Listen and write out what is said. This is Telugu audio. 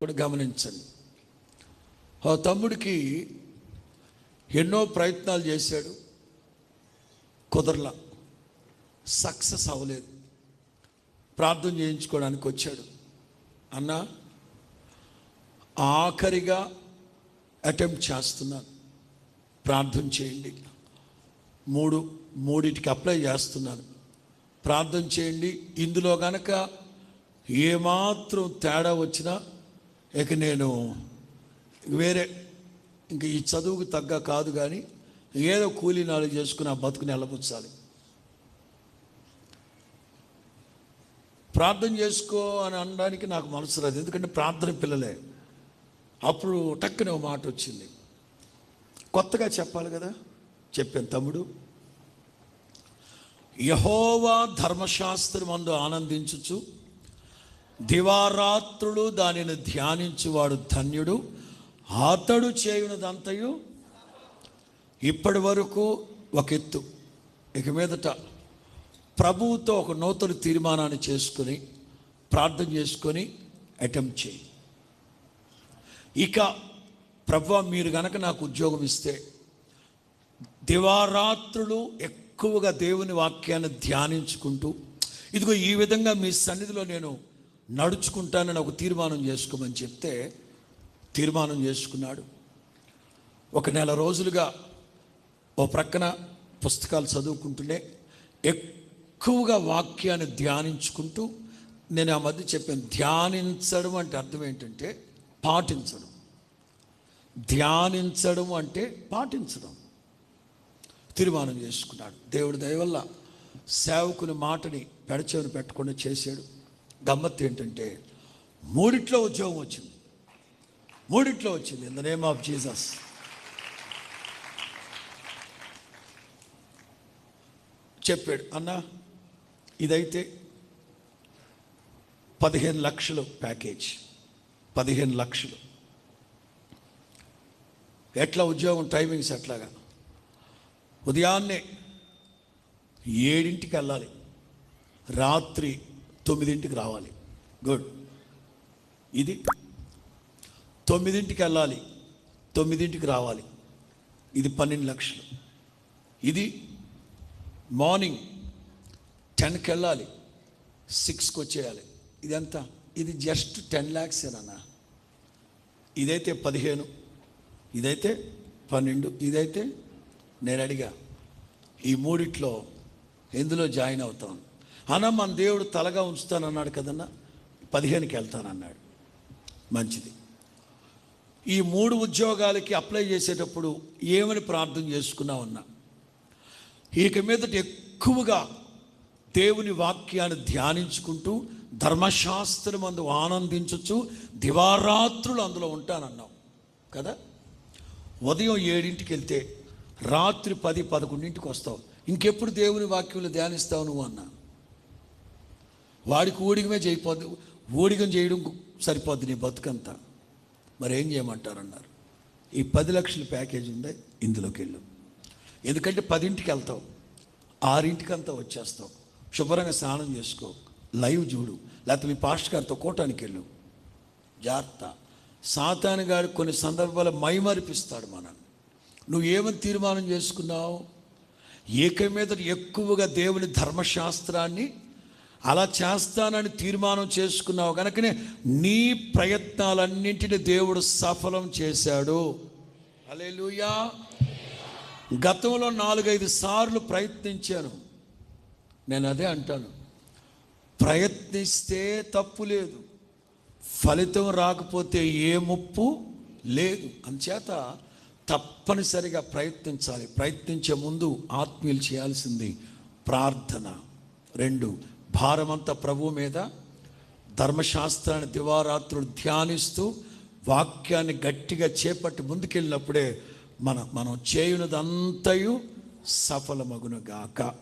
కూడా గమనించండి. ఆ తమ్ముడికి ఎన్నో ప్రయత్నాలు చేశాడు. కుదరలా. సక్సెస్ అవ్వలేదు. ప్రార్థన చేయించుకోవడానికి వచ్చాడు. అన్న ఆఖరిగా అటెంప్ట్ చేస్తున్నాను. ప్రార్థన చేయండి. మూడు మూడిటికి అప్లై చేస్తున్నాను. ప్రార్థన చేయండి. ఇందులో కనుక ఏమాత్రం తేడా వచ్చినా ఇక నేను వేరే ఇంక ఈ చదువుకు తగ్గ కాదు కానీ ఏదో కూలీ నాలుగు చేసుకుని ఆ బతుకుని వెళ్ళబుచ్చాలి ప్రార్థన చేసుకో అని అనడానికి నాకు మనసు రాదు. ఎందుకంటే ప్రార్థన పిల్లలే. అప్పుడు టక్కున ఒక మాట వచ్చింది. కొత్తగా చెప్పాలి కదా? చెప్పాను తమ్ముడు. యహోవా ధర్మశాస్త్రం అందు ఆనందించుచు దివారాత్రులు దానిని ధ్యానించువాడు ధన్యుడు. అతడు చేయునదంతయు ఇప్పటి వరకు ఒక ఎత్తు. ఇక మీదట ప్రభువుతో ఒక నూతన తీర్మానాన్ని చేసుకుని ప్రార్థన చేసుకొని అటెంప్ట్ చేయి. ఇక ప్రభు మీరు కనుక నాకు ఉద్యోగం ఇస్తే దివారాత్రులు ఎక్కువగా దేవుని వాక్యాన్ని ధ్యానించుకుంటూ ఇదిగో ఈ విధంగా మీ సన్నిధిలో నేను నడుచుకుంటానని ఒక తీర్మానం చేసుకోమని చెప్తే తీర్మానం చేసుకున్నాడు. ఒక నెల రోజులుగా ఓ ప్రక్కన పుస్తకాలు చదువుకుంటూనే ఎక్కువగా వాక్యాన్ని ధ్యానించుకుంటూ నేను ఆ మధ్య చెప్పాను ధ్యానించడం అంటే అర్థం ఏంటంటే పాటించడం. ధ్యానించడం అంటే పాటించడం. తీర్మానం చేసుకున్నాడు. దేవుడి దయ వల్ల సేవకుని మాటని పెడచెవిని పెట్టకుండా చేశాడు. గమ్మత్తు ఏంటంటే మూడిట్లో ఉద్యోగం వచ్చింది. మూడిట్లో వచ్చింది. In the name of Jesus చెప్పాడు అన్న ఇదైతే పదిహేను లక్షలు ప్యాకేజ్. పదిహేను లక్షలు. ఎట్లా ఉద్యోగం టైమింగ్స్ ఎట్లాగా? ఉదయాన్నే ఏడింటికి వెళ్ళాలి. రాత్రి తొమ్మిదింటికి రావాలి. గుడ్ ఇది. తొమ్మిదింటికి వెళ్ళాలి. తొమ్మిదింటికి రావాలి. ఇది పన్నెండు లక్షలు. ఇది మార్నింగ్ టెన్కి వెళ్ళాలి. సిక్స్కి వచ్చేయాలి. ఇదంతా? ఇది జస్ట్ టెన్ ల్యాక్స్ ఏనన్నా ఇదైతే పదిహేను. ఇదైతే పన్నెండు. ఇదైతే నేను అడిగా ఈ మూడిట్లో ఎందులో జాయిన్ అవుతాను అన్న మన దేవుడు తలగా ఉంచుతానన్నాడు కదన్నా? పదిహేనుకి వెళ్తానన్నాడు. మంచిది. ఈ మూడు ఉద్యోగాలకి అప్లై చేసేటప్పుడు ఏమని ప్రార్థన చేసుకున్నామన్నా ఇక మీదట ఎక్కువగా దేవుని వాక్యాన్ని ధ్యానించుకుంటూ ధర్మశాస్త్రం అందు ఆనందించచ్చు దివారాత్రులు అందులో ఉంటానన్నావు. కదా? ఉదయం ఏడింటికి వెళ్తే రాత్రి పది పదకొండింటికి వస్తావు. ఇంకెప్పుడు దేవుని వాక్యంలో ధ్యానిస్తావు నువ్వు అన్నా వాడికి ఊడిగమే చేయిపోద్ది ఊడిగం చేయడం సరిపోద్ది నీ బతుకంతా. మరి ఏం చేయమంటారన్నారు. ఈ పది లక్షల ప్యాకేజ్ ఉందే ఇందులోకి వెళ్ళు. ఎందుకంటే పదింటికి వెళ్తావు ఆరింటికి అంతా వచ్చేస్తావు. శుభ్రంగా స్నానం చేసుకో లైవ్ చూడు లేకపోతే మీ పాస్టర్ గారితో కోటానికి వెళ్ళు. జాగ్రత్త. సాతాను గారు కొన్ని సందర్భాలు మైమరిపిస్తాడు మనల్ని. నువ్వు ఏమని తీర్మానం చేసుకున్నావు? ఏక మీద ఎక్కువగా దేవుని ధర్మశాస్త్రాన్ని అలా చేస్తానని తీర్మానం చేసుకున్నావు కనుకనే నీ ప్రయత్నాలన్నింటినీ దేవుడు సఫలం చేశాడు. అలే లూయా గతంలో నాలుగైదు సార్లు ప్రయత్నించాను. నేను అదే అంటాను. ప్రయత్నిస్తే తప్పు లేదు. ఫలితం రాకపోతే ఏ ముప్పు లేదు. అంచేత తప్పనిసరిగా ప్రయత్నించాలి. ప్రయత్నించే ముందు ఆత్మీయులు చేయాల్సింది ప్రార్థన. రెండు భారమంతా ప్రభు మీద ధర్మశాస్త్రాన్ని దివారాత్రులు ధ్యానిస్తూ వాక్యాన్ని గట్టిగా చేపట్టి ముందుకెళ్ళినప్పుడే మన మనం చేయునదంతయు సఫలమగునుగాక.